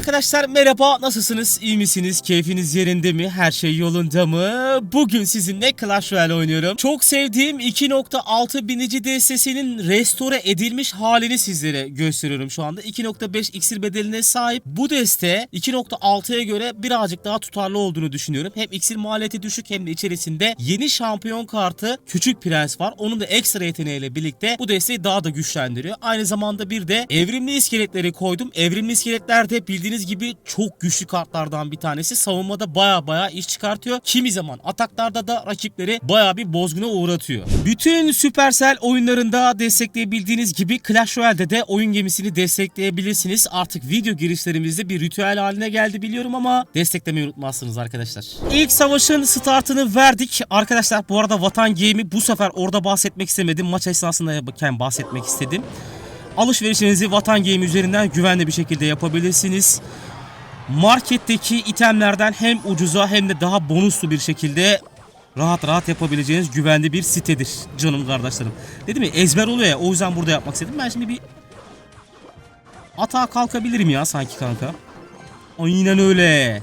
Arkadaşlar merhaba. Nasılsınız? İyi misiniz? Keyfiniz yerinde mi? Her şey yolunda mı? Bugün sizinle Clash Royale oynuyorum. Çok sevdiğim 2.6 binici DSS'nin restore edilmiş halini sizlere gösteriyorum. Şu anda 2.5 iksir bedeline sahip. Bu deste 2.6'ya göre birazcık daha tutarlı olduğunu düşünüyorum. Hem iksir maliyeti düşük hem de içerisinde yeni şampiyon kartı Küçük Prens var. Onun da ekstra yeteneğiyle birlikte bu desteği daha da güçlendiriyor. Aynı zamanda bir de evrimli iskeletleri koydum. Evrimli iskeletler de bildiğiniz gibi çok güçlü kartlardan bir tanesi. Savunmada baya baya iş çıkartıyor. Kimi zaman ataklarda da rakipleri baya bir bozguna uğratıyor. Bütün Supercell oyunlarında destekleyebildiğiniz gibi Clash Royale'de de oyun gemisini destekleyebilirsiniz. Artık video girişlerimizde bir ritüel haline geldi biliyorum ama desteklemeyi unutmazsınız arkadaşlar. İlk savaşın startını verdik. Arkadaşlar bu arada Vatan Game'i bu sefer orada bahsetmek istemedim. Maç esnasındayken bahsetmek istedim. Alışverişinizi Vatan Game üzerinden güvenli bir şekilde yapabilirsiniz. Marketteki itemlerden hem ucuza hem de daha bonuslu bir şekilde rahat rahat yapabileceğiniz güvenli bir sitedir canım kardeşlerim. Dedim ya ezber oluyor ya o yüzden burada yapmak istedim. Ben şimdi bir atağa kalkabilirim ya sanki kanka. Aynen öyle.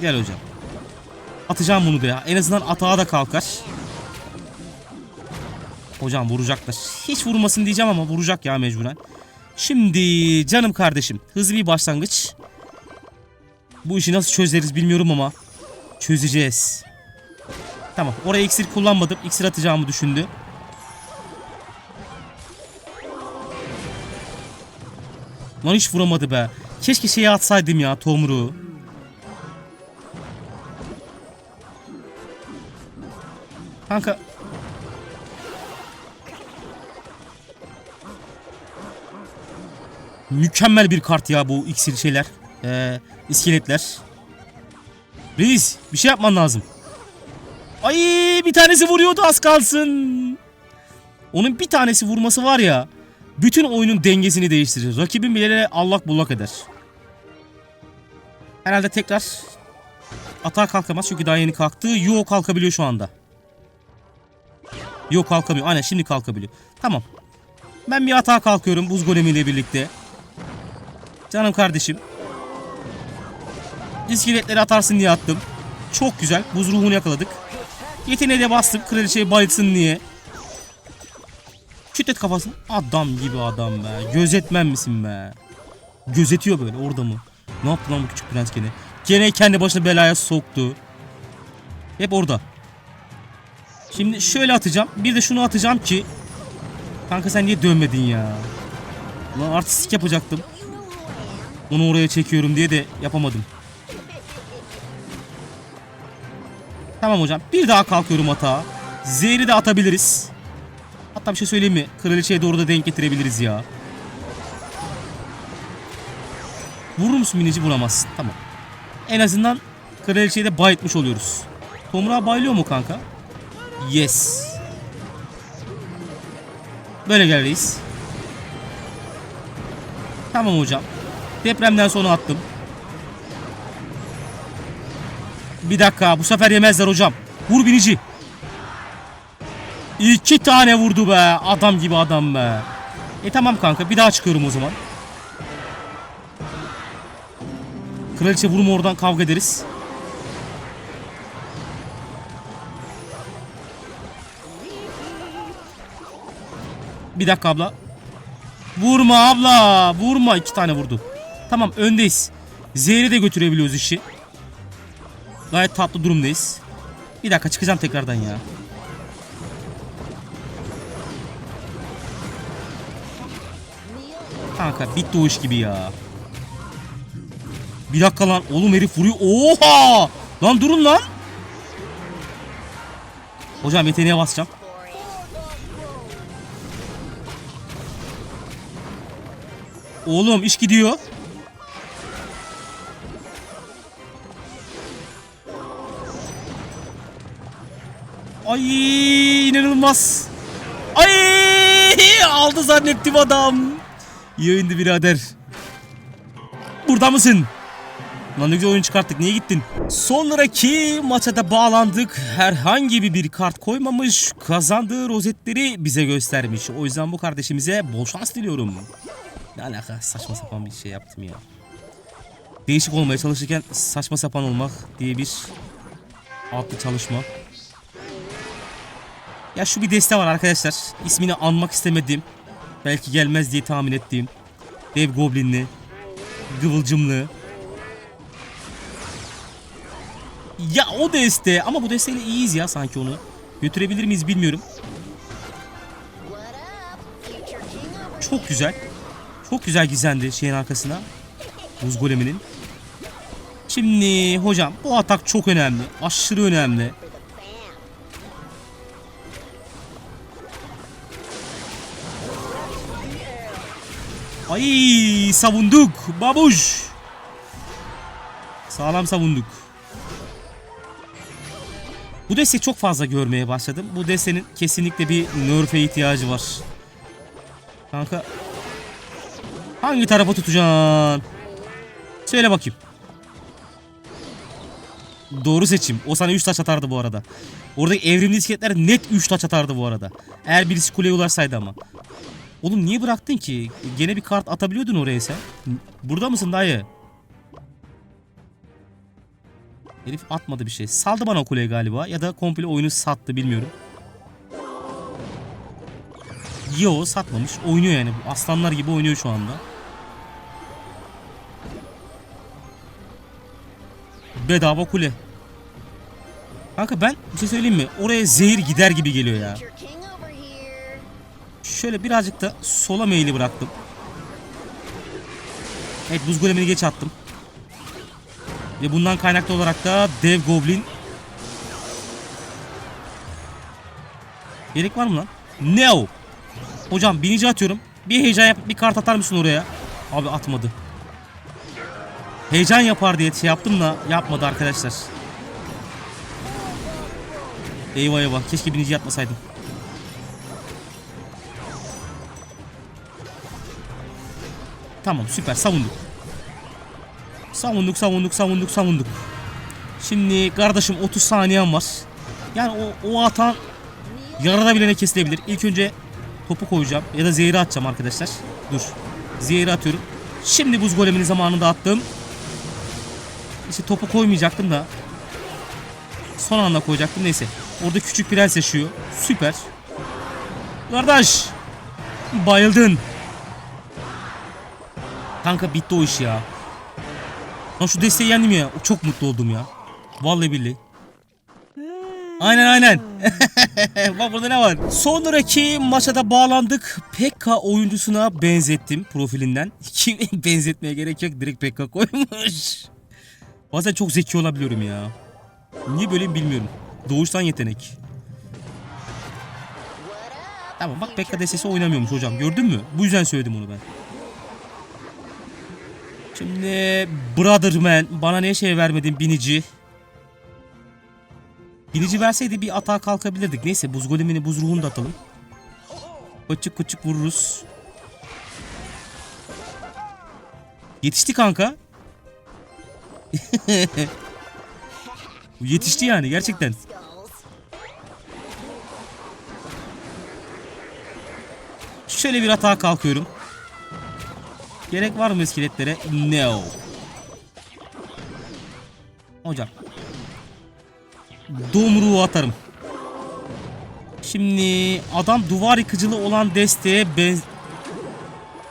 Gel hocam. Atacağım bunu da ya. En azından atağa da kalkar. Hocam vuracaklar. Hiç vurmasın diyeceğim ama vuracak ya mecburen. Şimdi canım kardeşim hızlı bir başlangıç. Bu işi nasıl çözeriz bilmiyorum ama çözeceğiz. Tamam oraya iksir kullanmadım. İksir atacağımı düşündü. Lan hiç vuramadı be. Keşke şeyi atsaydım ya tomruğu. Kanka Mükemmel bir kart ya bu iksir şeyler. Ee, iskeletler. Reis bir şey yapman lazım. Ay bir tanesi vuruyordu az kalsın. Onun bir tanesi vurması var ya. Bütün oyunun dengesini değiştirir. Rakibin bile allak bullak eder. Herhalde tekrar atağa kalkamaz çünkü daha yeni kalktı. Yo kalkabiliyor şu anda. Yok kalkamıyor. Aynen şimdi kalkabiliyor. Tamam. Ben bir atağa kalkıyorum buz golemiyle birlikte. Canım kardeşim. İskeletleri atarsın diye attım. Çok güzel. Buz ruhunu yakaladık. Yeteneğe de bastım. Kraliçeyi bayılsın diye. Küt et kafasını. Adam gibi adam be. Gözetmen misin be? Gözetiyor böyle orada mı? Ne yaptı lan bu küçük prens gene? Gene kendi başına belaya soktu. Hep orada. Şimdi şöyle atacağım. Bir de şunu atacağım ki. Kanka sen niye dönmedin ya? Lan artistik yapacaktım. Onu oraya çekiyorum diye de yapamadım. Tamam hocam. Bir daha kalkıyorum atağa. Zehri de atabiliriz. Hatta bir şey söyleyeyim mi? Kraliçeye doğru da denk getirebiliriz ya. Vurur musun minici? Vuramazsın. Tamam. En azından kraliçeyi de bayıtmış oluyoruz. Tomruğa baylıyor mu kanka? Yes. Böyle gel. Tamam hocam. Depremden sonra attım. Bir dakika bu sefer yemezler hocam. Vur binici. İki tane vurdu be. Adam gibi adam be. E tamam kanka bir daha çıkıyorum o zaman. Kraliçe vurma oradan kavga ederiz. Bir dakika abla. Vurma abla. Vurma. iki tane vurdu. Tamam öndeyiz. Zehri de götürebiliyoruz işi. Gayet tatlı durumdayız. Bir dakika çıkacağım tekrardan ya. Kanka bitti o iş gibi ya. Bir dakika lan. Oğlum herif vuruyor. Oha! Lan durun lan. Hocam yeteneğe basacağım. Oğlum iş gidiyor. Ay inanılmaz. Ay aldı zannettim adam. İyi oyundu birader. Burada mısın? Lan ne güzel oyun çıkarttık. Niye gittin? Sonraki maça da bağlandık. Herhangi bir kart koymamış. Kazandığı rozetleri bize göstermiş. O yüzden bu kardeşimize bol şans diliyorum. Ne alaka saçma sapan bir şey yaptım ya. Değişik olmaya çalışırken saçma sapan olmak diye bir adlı çalışma. Ya şu bir deste var arkadaşlar. İsmini anmak istemedim. Belki gelmez diye tahmin ettiğim. Dev goblinli. Kıvılcımlı. Ya o deste ama bu desteyle iyiyiz ya sanki onu. Götürebilir miyiz bilmiyorum. Çok güzel. Çok güzel gizlendi şeyin arkasına. Buz goleminin. Şimdi hocam bu atak çok önemli. Aşırı önemli. Ay savunduk babuş. Sağlam savunduk. Bu desteği çok fazla görmeye başladım. Bu destenin kesinlikle bir nerf'e ihtiyacı var. Kanka hangi tarafa tutacaksın? Söyle bakayım. Doğru seçim. O sana 3 taş atardı bu arada. Oradaki evrimli isketler net 3 taş atardı bu arada. Eğer birisi kuleye ulaşsaydı ama. Oğlum niye bıraktın ki? Gene bir kart atabiliyordun oraya sen. Burada mısın dayı? Herif atmadı bir şey. Saldı bana o kuleyi galiba. Ya da komple oyunu sattı bilmiyorum. Yo satmamış. Oynuyor yani. Aslanlar gibi oynuyor şu anda. Bedava kule. Kanka ben bir şey söyleyeyim mi? Oraya zehir gider gibi geliyor ya. Şöyle birazcık da sola meyili bıraktım. Evet buz golemini geç attım. Ve bundan kaynaklı olarak da dev goblin. Gerek var mı lan? Ne o? Hocam binici atıyorum. Bir heyecan yap bir kart atar mısın oraya? Abi atmadı. Heyecan yapar diye şey yaptım da yapmadı arkadaşlar. Eyvah eyvah keşke binici atmasaydım. Tamam süper savunduk. Savunduk savunduk savunduk savunduk. Şimdi kardeşim 30 saniyem var. Yani o, o atan yarıda bilene kesilebilir. İlk önce topu koyacağım ya da zehri atacağım arkadaşlar. Dur. Zehri atıyorum. Şimdi buz golemini zamanında attım. İşte topu koymayacaktım da. Son anda koyacaktım neyse. Orada küçük prens yaşıyor. Süper. Kardeş. Bayıldın. Kanka bitti o iş ya. Lan şu desteği yendim ya. Çok mutlu oldum ya. Vallahi billahi. Aynen aynen. Bak burada ne var? Sonraki maça bağlandık. Pekka oyuncusuna benzettim profilinden. Kim benzetmeye gerek yok. Direkt Pekka koymuş. Bazen çok zeki olabiliyorum ya. Niye böyleyim bilmiyorum. Doğuştan yetenek. Tamam bak Pekka destesi oynamıyormuş hocam. Gördün mü? Bu yüzden söyledim onu ben. Şimdi Brotherman bana ne şey vermedin binici. Binici verseydi bir atağa kalkabilirdik. Neyse buz golemini buz ruhunu da atalım. Küçük küçük vururuz. Yetişti kanka. Yetişti yani gerçekten. Şöyle bir atağa kalkıyorum. Gerek var mı iskeletlere? No. Hocam. Domruğu atarım. Şimdi adam duvar yıkıcılığı olan desteğe benz...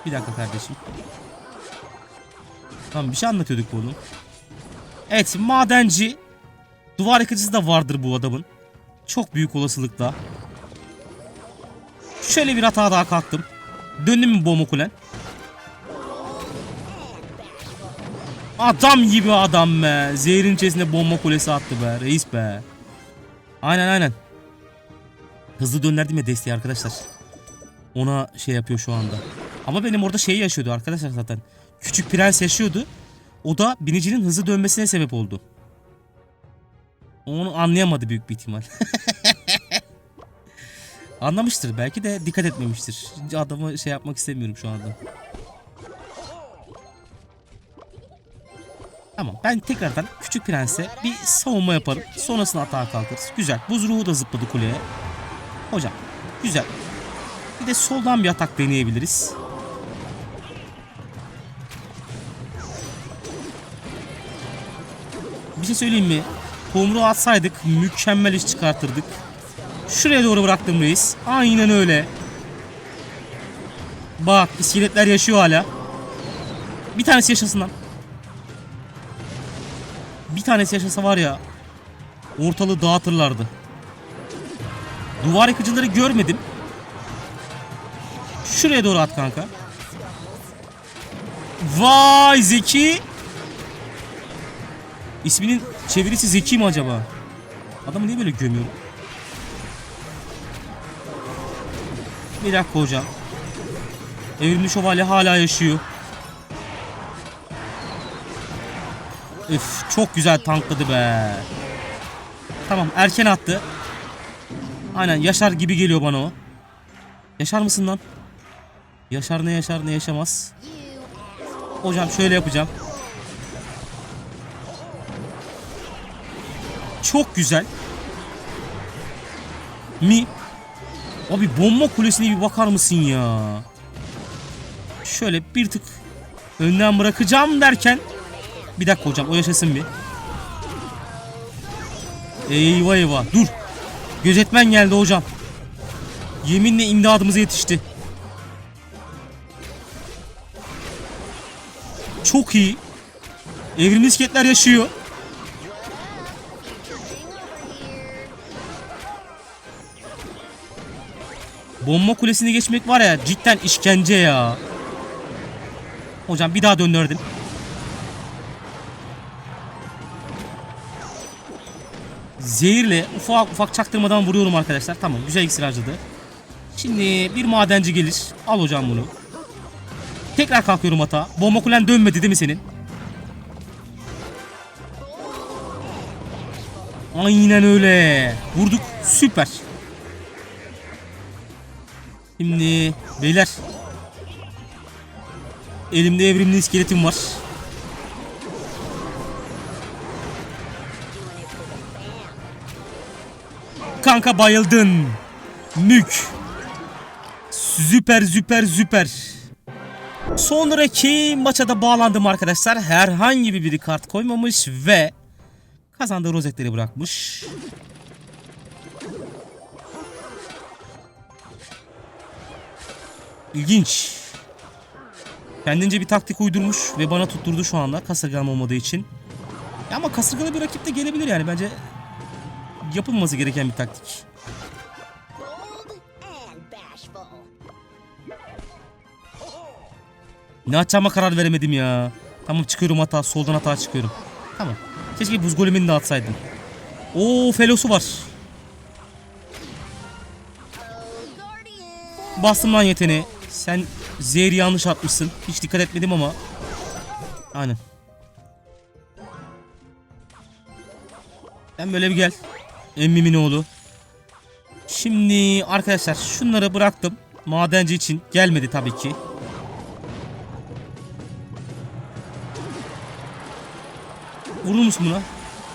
Bir dakika kardeşim. Tamam bir şey anlatıyorduk bunu. Evet madenci. Duvar yıkıcısı da vardır bu adamın. Çok büyük olasılıkla. Şöyle bir hata daha kalktım. Döndüm mü bomba kulen? Adam gibi adam be. Zehrin içerisinde bomba kulesi attı be. Reis be. Aynen aynen. Hızlı döndürdüm ya desteği arkadaşlar. Ona şey yapıyor şu anda. Ama benim orada şey yaşıyordu arkadaşlar zaten. Küçük prens yaşıyordu. O da binicinin hızlı dönmesine sebep oldu. Onu anlayamadı büyük bir ihtimal. Anlamıştır belki de dikkat etmemiştir. Adamı şey yapmak istemiyorum şu anda. Tamam ben tekrardan Küçük Prens'e bir savunma yaparım. Sonrasında atağa kalkarız. Güzel. Buz ruhu da zıpladı kuleye. Hocam güzel. Bir de soldan bir atak deneyebiliriz. Bir şey söyleyeyim mi? Tomru atsaydık mükemmel iş çıkartırdık. Şuraya doğru bıraktım reis. Aynen öyle. Bak iskeletler yaşıyor hala. Bir tanesi yaşasın lan. Bir tanesi yaşasa var ya ortalığı dağıtırlardı. Duvar yıkıcıları görmedim. Şuraya doğru at kanka. Vay Zeki. İsminin çevirisi Zeki mi acaba? Adamı niye böyle gömüyorum? Bir dakika hocam. Evrimli şövalye hala yaşıyor. Üf çok güzel tankladı be. Tamam erken attı. Aynen yaşar gibi geliyor bana o. Yaşar mısın lan? Yaşar ne yaşar ne yaşamaz. Hocam şöyle yapacağım. Çok güzel. Mi? Abi bomba kulesine bir bakar mısın ya? Şöyle bir tık önden bırakacağım derken bir dakika hocam o yaşasın bir. Eyvah eyvah dur. Gözetmen geldi hocam. Yeminle imdadımıza yetişti. Çok iyi. Evrimli isketler yaşıyor. Bomba kulesini geçmek var ya cidden işkence ya. Hocam bir daha döndürdüm. Zehirle ufak ufak çaktırmadan vuruyorum arkadaşlar. Tamam güzel iksir harcadı. Şimdi bir madenci gelir. Al hocam bunu. Tekrar kalkıyorum hata. Bomba kulen dönmedi değil mi senin? Aynen öyle. Vurduk. Süper. Şimdi beyler. Elimde evrimli iskeletim var. Kanka bayıldın. Mük. Süper süper süper. Sonraki maça da bağlandım arkadaşlar. Herhangi bir biri kart koymamış ve kazandığı rozetleri bırakmış. İlginç. Kendince bir taktik uydurmuş ve bana tutturdu şu anda kasırgan olmadığı için. Ama kasırgalı bir rakip de gelebilir yani bence yapılması gereken bir taktik. Ne atacağıma karar veremedim ya. Tamam çıkıyorum hata. Soldan hata çıkıyorum. Tamam. Keşke buz golemini de atsaydım. Oo felosu var. Bastım lan yeteneği. Sen zehri yanlış atmışsın. Hiç dikkat etmedim ama. Aynen. Sen böyle bir gel. Emmimin oğlu. Şimdi arkadaşlar şunları bıraktım. Madenci için gelmedi tabii ki. Vurur musun buna?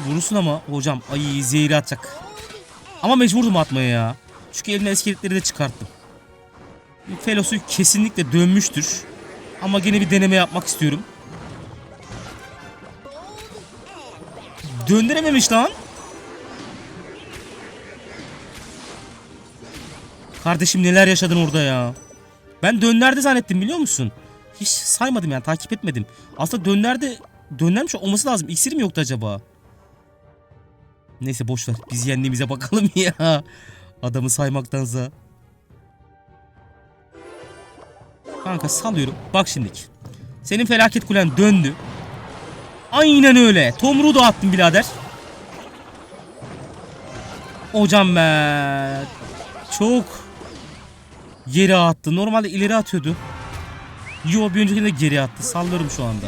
Vurursun ama hocam ay zehri atacak. Ama mecburdum atmaya ya. Çünkü elimden iskeletleri de çıkarttım. Felosu kesinlikle dönmüştür. Ama gene bir deneme yapmak istiyorum. Döndürememiş lan. Kardeşim neler yaşadın orada ya. Ben dönlerde zannettim biliyor musun? Hiç saymadım yani takip etmedim. Aslında dönlerde dönlermiş olması lazım. İksir mi yoktu acaba? Neyse boş. Biz yendiğimize bakalım ya. Adamı saymaktansa. Kanka salıyorum. Bak şimdiki. Senin felaket kulen döndü. Aynen öyle. Tomruğu da attın birader. Hocam be. Çok geri attı. Normalde ileri atıyordu. Yo bir öncekinde geri attı. Sallıyorum şu anda.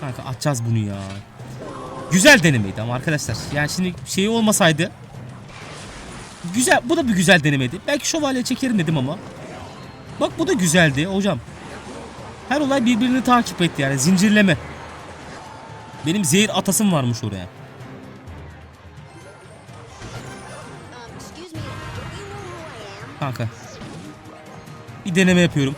Kanka atacağız bunu ya. Güzel denemeydi ama arkadaşlar. Yani şimdi şey olmasaydı Güzel. Bu da bir güzel denemedi. Belki şövalye çekerim dedim ama. Bak bu da güzeldi hocam. Her olay birbirini takip etti yani zincirleme. Benim zehir atasım varmış oraya. kanka. Bir deneme yapıyorum.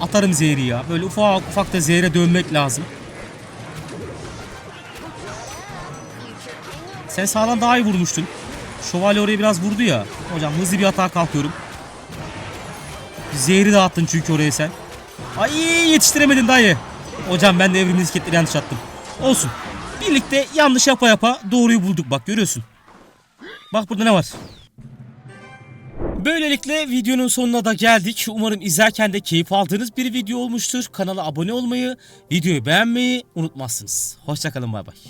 Atarım zehri ya. Böyle ufak ufak da zehre dönmek lazım. Sen sağdan daha iyi vurmuştun. Şövalye oraya biraz vurdu ya. Hocam hızlı bir hata kalkıyorum. Zehri dağıttın çünkü oraya sen. Ay yetiştiremedin dayı. Hocam ben de evrimli misketleri yanlış attım. Olsun. Birlikte yanlış yapa yapa doğruyu bulduk bak görüyorsun. Bak burada ne var? Böylelikle videonun sonuna da geldik. Umarım izlerken de keyif aldığınız bir video olmuştur. Kanala abone olmayı, videoyu beğenmeyi unutmazsınız. Hoşçakalın bay bay.